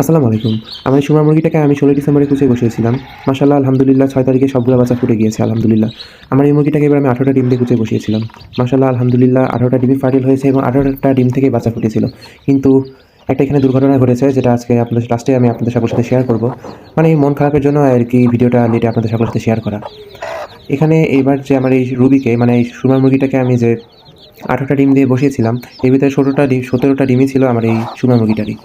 আসসালামু আলাইকুম। আমার এই সুমা মুরগিটাকে আমি ষোলোই ডিসেম্বরে কুচে বসিয়েছিলাম। মাসাল্লাহ আলহামদুলিল্লাহ, ছয় তারিখে সবগুলো বাচ্চা ফুটে গিয়েছে, আলহামদুলিল্লাহ। আমার এই মুরগিটাকে এবার আমি আঠারোটা ডিম দিয়ে কুচে বসিয়েছিলাম। মাসাল্লাহ আলহামদুলিল্লাহ, আঠারোটা ডিমই ফার্টিল হয়েছে এবং আঠারোটা ডিম থেকে বাচ্চা ফুটেছিল। কিন্তু একটা এখানে দুর্ঘটনা ঘটেছে, যেটা আজকে আপনাদের লাস্টে আমি আপনাদের সকলের সাথে শেয়ার করব। মানে মন খারাপের জন্য আর কি ভিডিওটা লেটে আপনাদের সকলের সাথে শেয়ার করা। এখানে এইবার যে আমার এই রুবিকে মানে এই সুমা মুরগিটাকে আমি যে আঠারোটা ডিম দিয়ে বসিয়েছিলাম, এর ভিতরে ষোলোটা ডিম, সতেরোটা ডিমই ছিল আমার এই সুমা মুরগিটারই।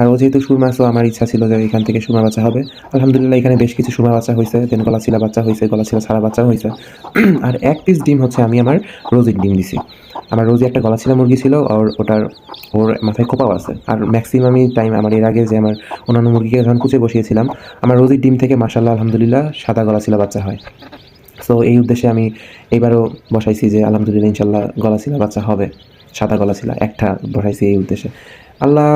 আর ও যেহেতু সুরমা সো আমার ইচ্ছা ছিল যে এখান থেকে সুরমা বাচ্চা হবে। আলহামদুলিল্লাহ, এখানে বেশ কিছু সুরমা বাচ্চা হয়েছে দেন গলা ছিলা বাচ্চা হয়েছে গলা ছিলা ছাড়া বাচ্চা হয়েছে। আর এক পিস ডিম হচ্ছে, আমি আমার রোজির ডিম দিছি। আমার রোজি একটা গলা ছিলা মুরগি ছিল আর ওটার, ওর মাথায় খোপাও আছে। আর ম্যাক্সিমামই টাইম আমার এর আগে যে আমার অন্যান্য মুরগিকে যখন কুচে বসিয়েছিলাম, আমার রোজির ডিম থেকে মাসাল্লাহ আলহামদুলিল্লাহ, সাদা গলা ছিলা বাচ্চা হয়। সো এই উদ্দেশ্যে আমি এবারও বসাইছি যে, আলহামদুলিল্লাহ ইনশাল্লাহ গলা ছিলা বাচ্চা হবে। সাদা গলা ছিলা একটা বসাইছি এই উদ্দেশ্যে। আল্লাহ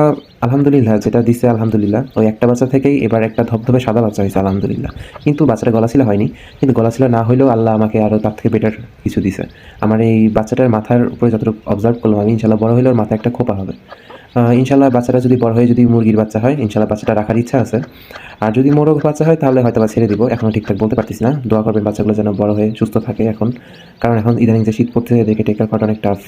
আলহামদুলিল্লাহ যেটা দিছে আলহামদুলিল্লাহ, ওই একটা বাচ্চা থেকেই এবার একটা ধবধবে সাদা বাচ্চা হয়েছে, আলহামদুলিল্লাহ। কিন্তু বাচ্চাটা গলাশিলা হয়নি, কিন্তু গলাশিলা না হলেও আল্লাহ আমাকে আরও তার থেকে বেটার কিছু দিছে। আমার এই বাচ্চাটার মাথার উপরে যতটুকু অবজার্ভ করলাম, আমি ইনশাল্লাহ বড় হলেও ওর একটা খোপা হবে। ইনশাল্লাহ বাচ্চাটা যদি বড় হয়ে যদি মুরগির বাচ্চা হয়, ইনশাল্লাহ বাচ্চাটা রাখার ইচ্ছা আছে। আর যদি মোরগ বাচ্চা হয়, তাহলে হয়তো বা ছেড়ে দিব এখনও ঠিকঠাক বলতে পারতেছি না। দোয়া করবেন বাচ্চাগুলো যেন বড় হয়ে সুস্থ থাকে এখন। কারণ এখন ইদানিং যে শীত পড়তে দেখে টেকার করা অনেক টাফ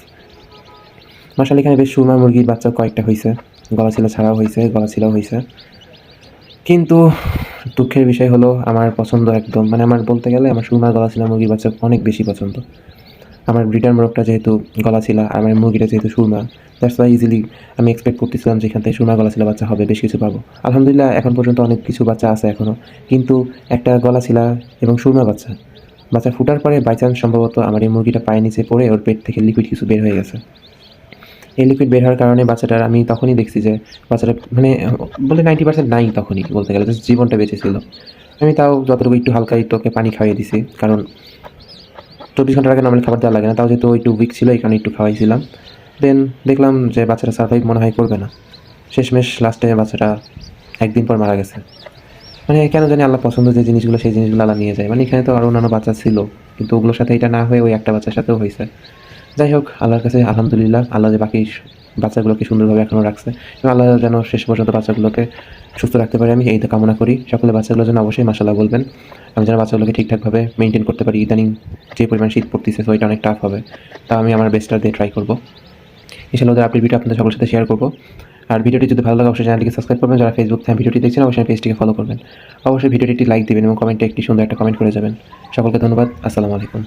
মাসাল এখানে বেশ সুরমা মুরগির বাচ্চা কয়েকটা হয়েছে গলা ছিল ছাড়াও হয়েছে গলা ছিলাও হয়েছে কিন্তু দুঃখের বিষয় হলো, আমার পছন্দ একদম মানে আমার বলতে গেলে আমার সুরমা গলা ছিলা মুরগির বাচ্চা অনেক বেশি পছন্দ। আমার ব্রিটার মোরগটা যেহেতু গলা ছিলা, আর আমার মুরগিটা যেহেতু সুরমা দ্যাটস ওয়াই ইজিলি আমি এক্সপেক্ট করতেছিলাম যে এখান থেকে সুরমা গলা ছিলা বাচ্চা হবে, বেশ কিছু পাবো। আলহামদুলিল্লাহ, এখন পর্যন্ত অনেক কিছু বাচ্চা আছে এখনও কিন্তু একটা গলা ছিলা এবং সুরমা বাচ্চা। বাচ্চা ফুটার পরে বাই চান্স সম্ভবত আমার এই মুরগিটা পায়ে নিচে পড়ে, ওর পেট থেকে লিকুইড কিছু বের হয়ে গেছে। এই লিকুইড বের হওয়ার কারণে বাচ্চাটার আমি তখনই দেখছি যে বাচ্চাটা মানে বলে নাইনটি পার্সেন্ট নাই তখনই, বলতে গেলে জীবনটা বেঁচে ছিল আমি তাও যতটুকু একটু হালকা একটু ওকে পানি খাইয়ে দিছি, কারণ চব্বিশ ঘণ্টার আগে নর্মালি খাবার দেওয়া লাগে না, তাও যেহেতু একটু উইক ছিল কারণে একটু খাওয়াইছিলাম। দেন দেখলাম যে বাচ্চাটা সার্ভাইভ মনে হয় করবে না। শেষমেশ লাস্টে বাচ্চাটা একদিন পর মারা গেছে। মানে কেন জানি আল্লাহ পছন্দ যে জিনিসগুলো, সেই জিনিসগুলো আল্লাহ নিয়ে যায়। মানে এখানে তো আরও অন্যান্য বাচ্চা ছিল, কিন্তু ওগুলোর সাথে এটা না হয়ে ওই একটা বাচ্চার সাথেও হয়েছে। যাই হোক, আল্লাহর কাছে আলহামদুলিল্লাহ, আল্লাহ যে বাকি বাচ্চাগুলোকে সুন্দরভাবে এখনও রাখছে এবং আল্লাহ যেন শেষ পর্যন্ত বাচ্চাগুলোকে সুস্থ রাখতে পারি। আমি এই কামনা করি। সকলে বাচ্চাগুলো যেন অবশ্যই মাসাল্লাহ বলবেন। আমি যেন বাচ্চাগুলোকে ঠিকঠাকভাবে মেনটেন করতে পারি। ইদানিং যে পরিমাণ শীত পড়তেছে, তো এটা অনেক টাফ হবে। তা আমি আমার বেস্টটা দিয়ে ট্রাই করব। ইনশাল্লাহ ওদের আপডেট ভিডিও আপনাদের সকলের সাথে শেয়ার করব। আর ভিডিওটি যদি ভালো লাগে, অবশ্যই চ্যানেলটিকে সাবস্ক্রাইব করবেন। যারা ফেসবুক থেকে ভিডিওটি দেখছেন, অবশ্যই পেজটিকে ফলো করবেন। অবশ্যই ভিডিওটি একটি লাইক দেবেন এবং কমেন্টে একটি সুন্দর একটা কমেন্ট করে যাবেন। সকলকে ধন্যবাদ। আসসালামু আলাইকুম।